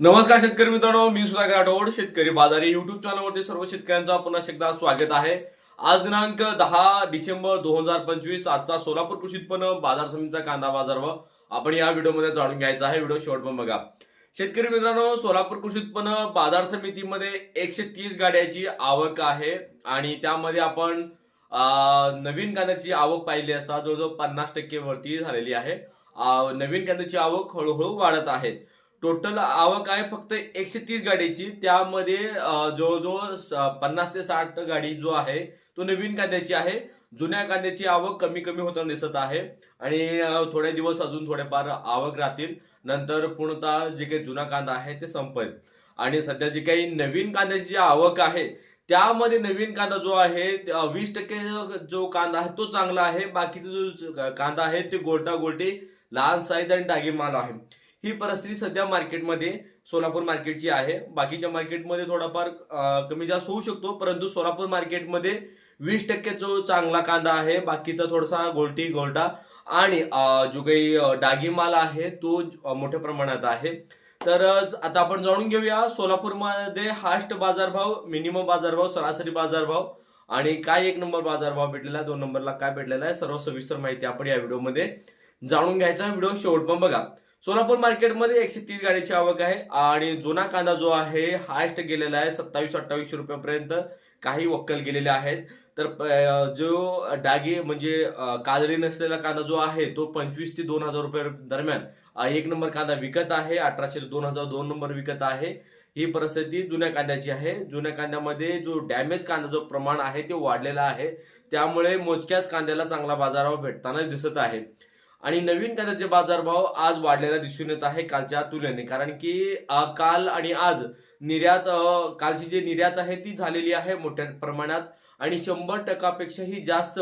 नमस्कार शेतकरी मित्रांनो मी सुधाकर राठोड शेतकरी बाजारी युट्यूब चॅनलवरती सर्व शेतकऱ्यांचा पुन्हा एकदा स्वागत आहे. आज दिनांक दहा डिसेंबर दोन हजार पंचवीस आजचा सोलापूर कृषी उत्पन्न बाजार समितीचा कांदा बाजार व आपण या व्हिडिओमध्ये जाणून घ्यायचा आहे. व्हिडिओ शेवट पण बघा. शेतकरी मित्रांनो सोलापूर कृषी उत्पन्न बाजार समितीमध्ये एकशे तीस गाड्याची आवक आहे आणि त्यामध्ये आपण नवीन कांद्याची आवक पाहिली असता जवळजवळ पन्नास टक्के वरती झालेली आहे. नवीन कांद्याची आवक हळूहळू वाढत आहे. टोटल आवक आहे फक्त एकशे तीस गाडीची. त्यामध्ये जवळजवळ पन्नास ते साठ गाडी जो आहे तो नवीन कांद्याची आहे. जुन्या कांद्याची आवक कमी कमी होताना दिसत आहे. आणि थोडे दिवस अजून थोडेफार आवक राहतील. नंतर पूर्णतः जे काही जुना कांदा आहे ते संपेल. आणि सध्या जी काही नवीन कांद्याची जी आवक आहे त्यामध्ये नवीन कांदा जो आहे वीस टक्के जो कांदा आहे तो चांगला आहे. बाकीचा जो कांदा आहे ते गोलटा गोलटी लहान साईज आणि डागी माल आहे. ही परिस्थिती सध्या मार्केटमध्ये सोलापूर मार्केटची आहे. बाकीच्या मार्केटमध्ये थोडाफार कमी जास्त होऊ शकतो परंतु सोलापूर मार्केटमध्ये वीस टक्के जो चांगला कांदा आहे बाकीचा थोडासा गोलटी गोलटा आणि जो काही डागी माल आहे तो मोठ्या प्रमाणात आहे. तर आता आपण जाणून घेऊया सोलापूरमध्ये हास्ट बाजारभाव मिनिमम बाजारभाव सरासरी बाजारभाव आणि काय एक नंबर बाजारभाव भेटलेला आहे दोन नंबरला काय भेटलेला आहे सर्व सविस्तर माहिती आपण या व्हिडिओमध्ये जाणून घ्यायचा. व्हिडिओ शेवट पण बघा. सोलापूर मार्केटमध्ये एकशे तीस गाडीची आवक आहे आणि जुना कांदा जो आहे हायस्ट गेलेला आहे सत्तावीस अठ्ठावीसशे रुपयापर्यंत काही वक्कल गेलेले आहेत. तर जो डागी म्हणजे काजळी नसलेला कांदा जो आहे तो पंचवीस ते दोन हजार रुपये दरम्यान एक नंबर कांदा विकत आहे अठराशे ते दोन हजार दोन नंबर विकत आहे. ही परिस्थिती जुन्या कांद्याची आहे. जुन्या कांद्यामध्ये जो डॅमेज कांद्याचं प्रमाण आहे ते वाढलेलं आहे. त्यामुळे मोजक्याच कांद्याला चांगला बाजारावर भेटताना दिसत आहे. आणि नवीन कांद्याचे बाजारभाव आज वाढलेला दिसून येत आहे कालच्या तुलनेने. कारण की काल आणि आज निर्यात कालची जी निर्यात आहे ती झालेली आहे मोठ्या प्रमाणात आणि शंभर टक्कापेक्षाही जास्त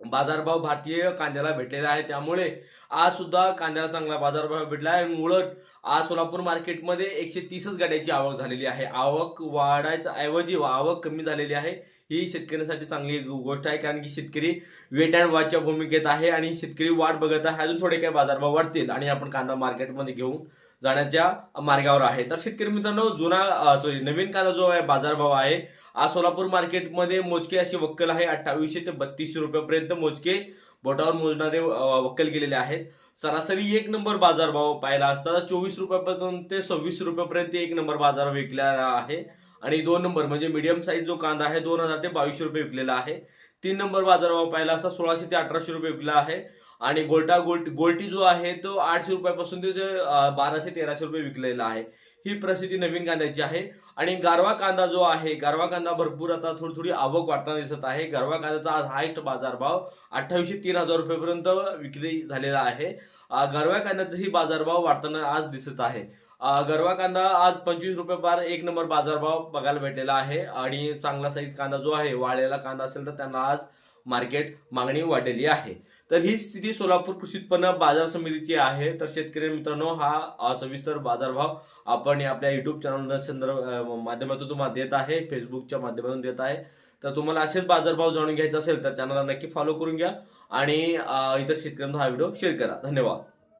बाजारभाव भारतीय कांद्याला भेटलेला आहे. त्यामुळे आज सुद्धा कांद्याला चांगला बाजारभाव भेटला आहे. आणि उलट आज सोलापूर मार्केटमध्ये एकशे तीसच गाड्याची आवक झालेली आहे. आवक वाढायच्या ऐवजी आवक कमी झालेली आहे. ही शेतकऱ्यांसाठी चांगली गोष्ट आहे कारण की शेतकरी वेट अँड वॉचच्या भूमिकेत आहे आणि शेतकरी वाट बघत आहे. अजून थोडे काही बाजारभाव वाढतील आणि आपण कांदा मार्केटमध्ये घेऊन जाण्याच्या मार्गावर आहे. तर शेतकरी मित्रांनो जुना सॉरी नवीन कांदा जो आहे बाजारभाव आहे आज सोलापूर मार्केटमध्ये मोजके असे वक्कल आहे. अठ्ठावीसशे ते बत्तीसशे रुपयापर्यंत मोजके बोटावर मोजणारे वक्कल गेलेले आहेत. सरासरी एक नंबर बाजारभाव पाहिला असता चोवीस रुपयापासून ते सव्वीस रुपयापर्यंत एक नंबर बाजार विकलेला आहे. आणि दोन नंबर म्हणजे मीडियम साईज जो कांदा आहे दोन हजार ते बावीसशे रुपये विकलेला आहे. तीन नंबर बाजारभाव पाहिला असता सोळाशे ते अठराशे रुपये विकला आहे. आणि गोल्टा गोल्ट गोल्टी जो आहे तो आठशे रुपयापासून ते बाराशे तेराशे रुपये विकलेला आहे. ही प्रसिद्धी नवीन कांद्याची आहे. आणि गारवा कांदा जो आहे गारवा कांदा भरपूर आता थोडी थोडी आवक वाढताना दिसत आहे. गारवा कांद्याचा आज हायस्ट बाजारभाव अठ्ठावीसशे तीन हजार रुपयेपर्यंत विक्री झालेला आहे. गारवा कांद्याचाही बाजारभाव वाढताना आज दिसत आहे. गरवा कांदा आज पंचवीस रुपये पार एक नंबर बाजारभाव बघायला भेटलेला आहे. आणि चांगला साईज कांदा जो आहे वाळलेला कांदा असेल तर त्यांना आज मार्केट मागणी वाढलेली आहे. तर ही स्थिती सोलापूर कृषी उत्पन्न बाजार समितीची आहे. तर शेतकरी मित्रांनो हा सविस्तर बाजारभाव आपण आपल्या युट्यूब चॅनल संदर्भ माध्यमातून तुम्हाला देत आहे. फेसबुकच्या माध्यमातून देत आहे. तर तुम्हाला असेच बाजारभाव जाणून घ्यायचा असेल तर चॅनलला नक्की फॉलो करून घ्या. आणि इतर शेतकऱ्यांना हा व्हिडिओ शेअर करा. धन्यवाद.